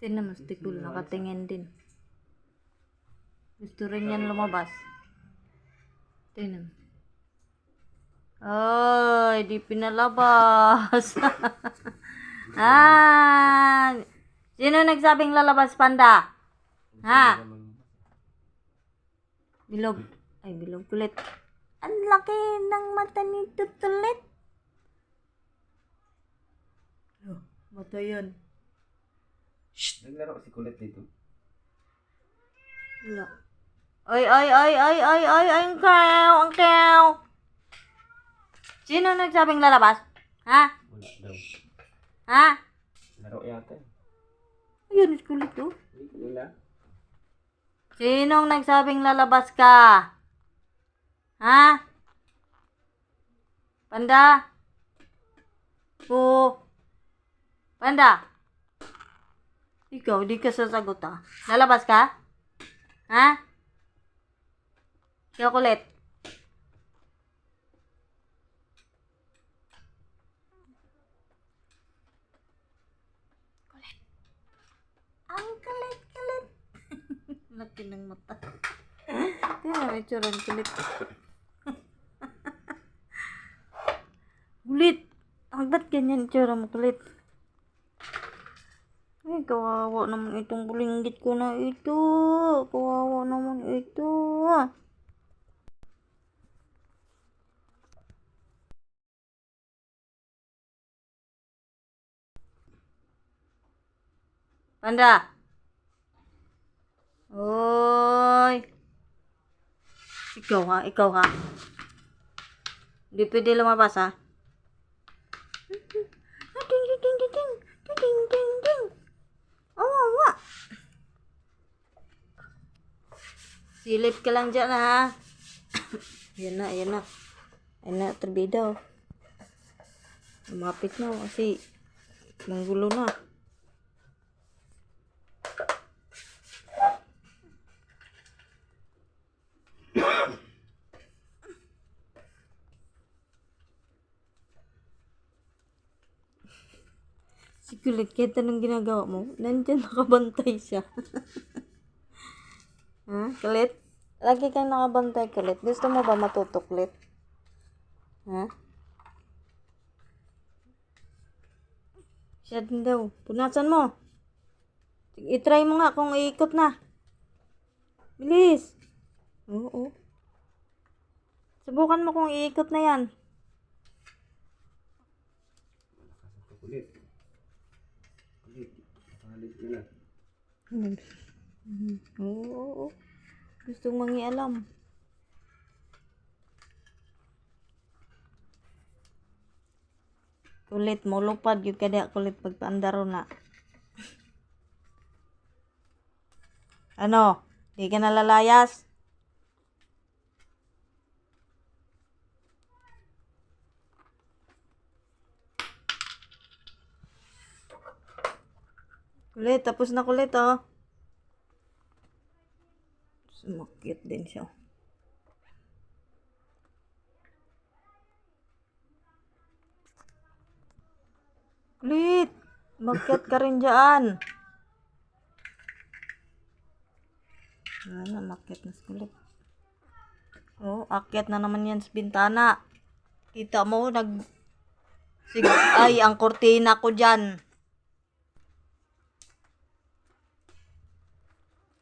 Tingnan mo, si Tikul, nakatingin din. Gusto rin yan lumabas. Tingnan mo. Ay, di pinalabas. ah, sino nagsabing lalabas, panda? Ha? Bilog. Ay, bilog kulit. Ang laki ng mata ni Tutulit. Oh, mata yan. Naglaro si kulit dito. Wala. Ay, ay, ay, ay, ay, ay, ay, ang kaw, ang kaw. Sino nagsabing lalabas? Ha? Wala daw. Ha? Laro yata. eh. Ayun, kulit oh. Hindi nila. Sinong nagsabing lalabas ka? Ha? Panda? Oo. Panda? Ikaw, di ka sasagot ah. Lalabas ka? Ha? Ikaw kulit. Kulit. Ang kulit-kulit. Laki ng mata. Kaya may tsurang kulit. kulit! Ang ba't ganyan tsura mo kulit? Ay, kawawa naman itong bulinggit ko na ito. Kawawa naman ito. Panda! Oy! Ikaw ha, ikaw ha. Hindi pwede lumabas ha. Silip ka lang dyan ha. yan na, yan na. Yan na, terbida oh. Lumapit na kasi manggulo na. Si Kulit, kahit ginagawa mo, nandyan nakabantay siya. ha? Kulit? Lagi kang nakabantay, Kulit. Gusto mo ba matutuklit? Ha? Siya din daw. Punasan mo. Itry mo nga kung iikot na. Bilis. Oo. Subukan mo kung iikot na yan. Kulit. Kulit. Palit na. Oo, oo, oo. Gustong mangialam. Kulit mo, lupad yung kada kulit pagpaandaro na. Ano? Di ka nalalayas? Kulit, tapos na kulit oh. Sumakit din siya. Kulit! Bakit ka rin dyan? Ano, makit na si kulit. Oh, akyat na naman yan sa bintana. Kita mo, nag... Sig ay, ang kortina ko dyan.